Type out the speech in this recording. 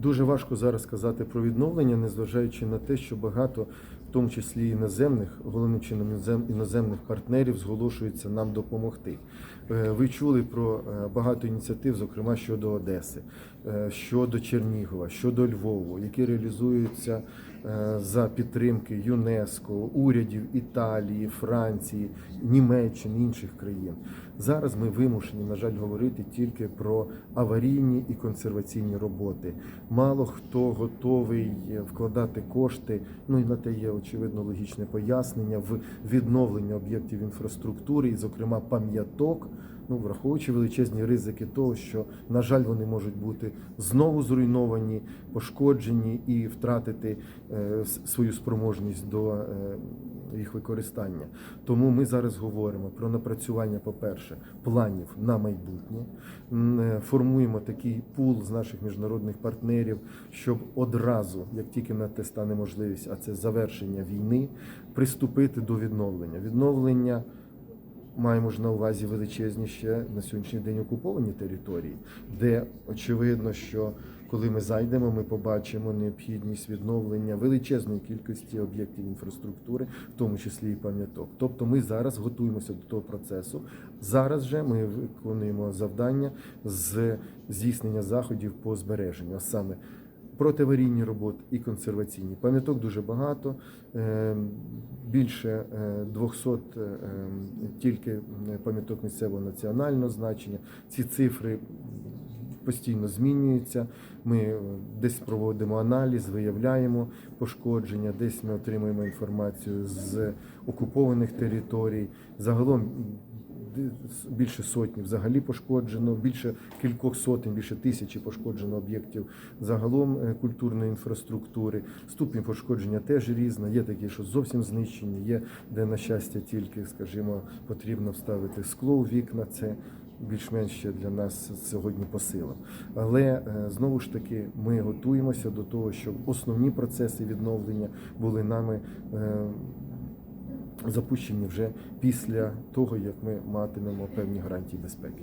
Дуже важко зараз сказати про відновлення, незважаючи на те, що багато, в тому числі іноземних, головним чином іноземних партнерів, зголошується нам допомогти. Е, Ви чули про е, багато ініціатив, зокрема щодо Одеси, е, щодо Чернігова, щодо Львову, які реалізуються за підтримки ЮНЕСКО, урядів Італії, Франції, Німеччини, інших країн. Зараз ми вимушені, на жаль, говорити тільки про аварійні і консерваційні роботи. Мало хто готовий вкладати кошти. Ну і на те є очевидно логічне пояснення в відновлення об'єктів інфраструктури, і, зокрема, пам'яток. Ну, враховуючи величезні ризики того, що, на жаль, вони можуть бути знову зруйновані, пошкоджені і втратити е, свою спроможність до е, їх використання. Тому ми зараз говоримо про напрацювання, по-перше, планів на майбутнє, е, формуємо такий пул з наших міжнародних партнерів, щоб одразу, як тільки на те стане можливість, а це завершення війни, приступити до відновлення. Відновлення маємо ж на увазі величезні ще на сьогоднішній день окуповані території, де очевидно, що коли ми зайдемо, ми побачимо необхідність відновлення величезної кількості об'єктів інфраструктури, в тому числі і пам'яток. Тобто ми зараз готуємося до того процесу. Зараз же ми виконуємо завдання з здійснення заходів по збереженню, а саме протиаварійні роботи і консерваційні. Пам'яток дуже багато, е, більше е, 200 е, е, тільки пам'яток місцевого національного значення. Ці цифри постійно змінюються. Ми десь проводимо аналіз, виявляємо пошкодження, десь ми отримуємо інформацію з окупованих територій. Загалом більше сотні взагалі пошкоджено, більше кількох сотень, більше тисячі пошкоджено об'єктів загалом е, культурної інфраструктури. Ступінь пошкодження теж різна. Є такі, що зовсім знищені, є де, на щастя, тільки, скажімо, потрібно вставити скло у вікна. Це більш-менш ще для нас сьогодні по силам. Але е, знову ж таки ми готуємося до того, щоб основні процеси відновлення були нами. Запущені вже після того, як ми матимемо певні гарантії безпеки.